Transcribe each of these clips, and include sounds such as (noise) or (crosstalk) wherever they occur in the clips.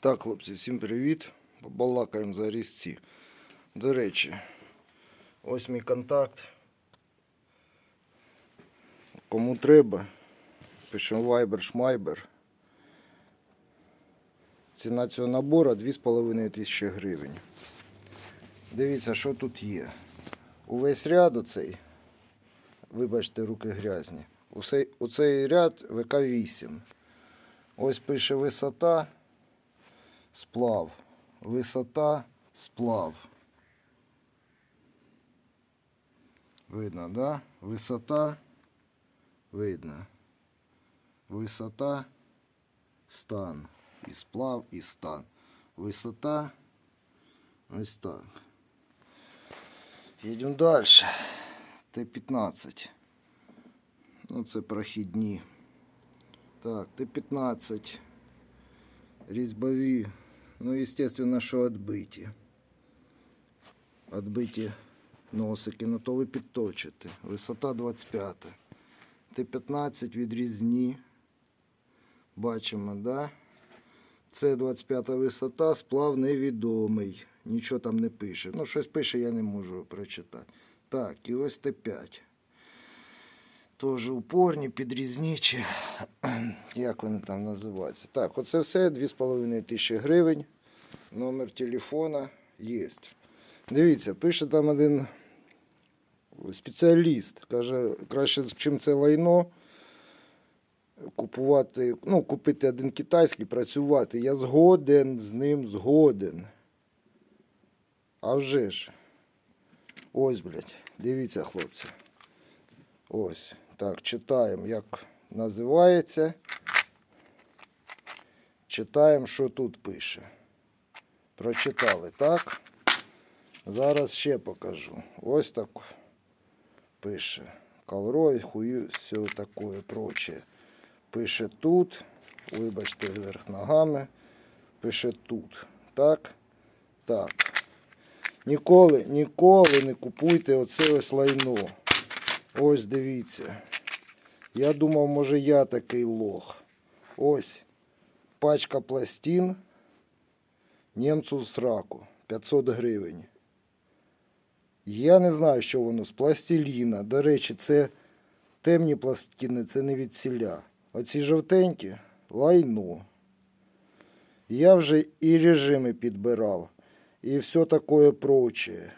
Так, хлопці, всім привіт. Побалакаємо за різці. До речі, ось мій контакт. Кому треба, пишемо Viber, Шмайбер. Ціна цього набору 2,5 тисячі гривень. Дивіться, що тут є. Увесь ряд оцей, вибачте, руки грязні. У цей ряд ВК-8. Ось пише висота, сплав. Висота, сплав. Видно, да? Висота, видно. Висота, стан. І сплав, і стан. Висота, ось так. Їдемо далі. Т-15. Ну, це прохідні. Так, Т-15. Різьбові. Ну, естественно, що відбиті. Відбиті носики, ну то ви підточите. Висота 25. Т-15 відрізні. Бачимо, да? Це 25 висота, сплав невідомий. Нічого там не пише. Ну, щось пише, я не можу прочитати. Так, і ось Т5. Теж упорні, підрізні, чи (clears throat) як вони там називаються. Так, оце все 2,5 тисячі гривень. Номер телефона є. Дивіться, пише там один спеціаліст. Каже, краще, чим це лайно, купувати, ну, купити один китайський, працювати. Я згоден з ним, згоден. А вже ж. Ось, блядь, дивіться, хлопці. Ось. Так, читаємо, як називається. Читаємо, що тут пише. Прочитали, так? Зараз ще покажу. Ось так пише. Колрой, хую, все таке прочее. Пише тут. Вибачте, вверх ногами. Пише тут. Так? Так. Ніколи, ніколи не купуйте оце ось лайно. Ось дивіться. Я думав, може я такий лох. Ось пачка пластин. Німцу в сраку. 500 гривень. Я не знаю, що воно з пластиліна. До речі, це темні пластини, це не від ціля. Оці жовтенькі лайно. Я вже і режими підбирав, і все таке прочее.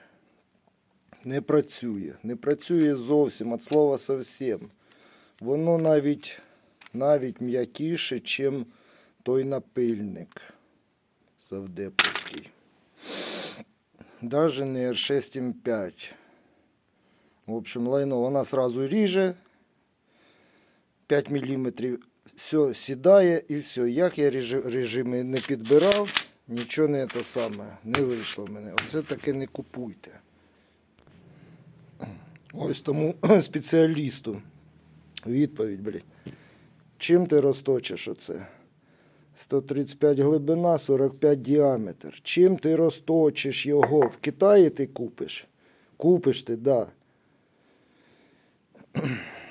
Не працює. Не працює зовсім, від слова зовсім. Воно навіть, навіть м'якіше, ніж той напильник Савдеповський. Даже не R6M5. В общем, лайно вона сразу ріже. 5 мм все сідає і все. Як я режи- режими не підбирав, нічого не те саме, не вийшло в мене. Оце таке не купуйте. Ось тому (clears throat) спеціалісту. Відповідь, блядь. Чим ти розточиш оце? 135 глибина, 45 діаметр. Чим ти розточиш його? В Китаї ти купиш? Купиш ти, да. (clears throat)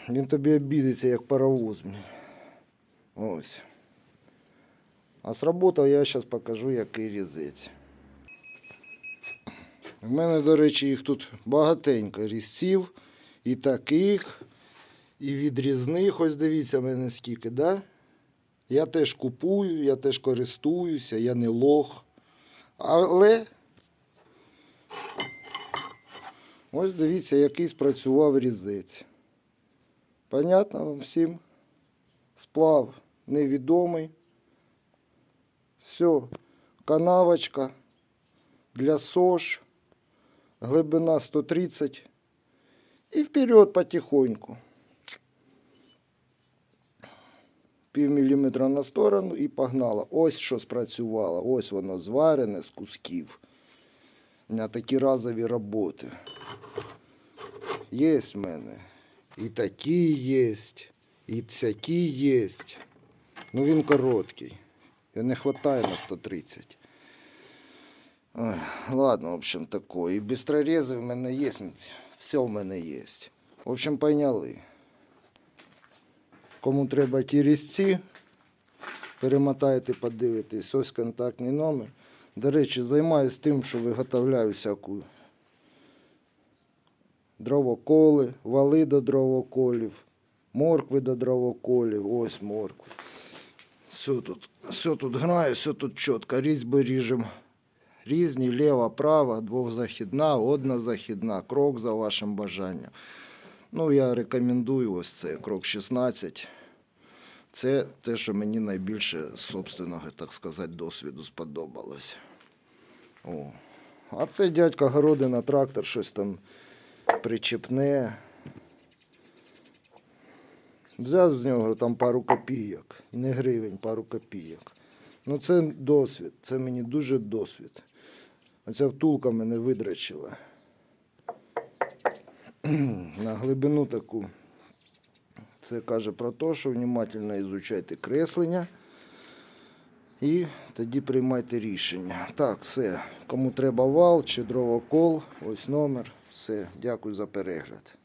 Він тобі обідеться, як паровоз. блін. Ось. А сработав я зараз покажу, який різець. У мене, до речі, їх тут багатенько різців. І таких, і відрізних. Ось дивіться мене скільки, да? Я теж купую, я теж користуюся, я не лох. Але ось дивіться, який спрацював різець. Понятно вам всім? Сплав невідомий. Все, канавочка для СОЖ, глибина 130 і вперед потихоньку. Пів міліметра на сторону і погнала. Ось що спрацювало. Ось воно зварене з кусків. На такі разові роботи. Є в мене. І такі є, і всякі є. Ну він короткий. Його не вистачає на 130. Ой, ладно, в общем, такое. І бистрорези в мене є. Все в мене є. В общем, поняли. Кому треба ті різці, перемотаєте, подивитесь. Ось контактний номер. До речі, займаюся тим, що виготовляю всяку дровоколи, вали до дровоколів, моркви до дровоколів. Ось моркви. Все тут, все тут грає, все тут чітко. Різьби ріжемо. Різні, ліва, права, двохзахідна, одна західна, крок за вашим бажанням. Ну, я рекомендую ось це крок 16. Це те, що мені найбільше собственного, так сказати, досвіду сподобалось. О. А це дядька Городина трактор, щось там причепне. Взяв з нього там пару копійок. Не гривень, пару копійок. Ну, це досвід. Це мені дуже досвід. Оця втулка мене видрачила. (clears throat) На глибину таку. Це каже про те, що внимательно ізучайте креслення. І тоді приймайте рішення. Так, все. Кому треба вал чи дровокол, ось номер. Все. Дякую за перегляд.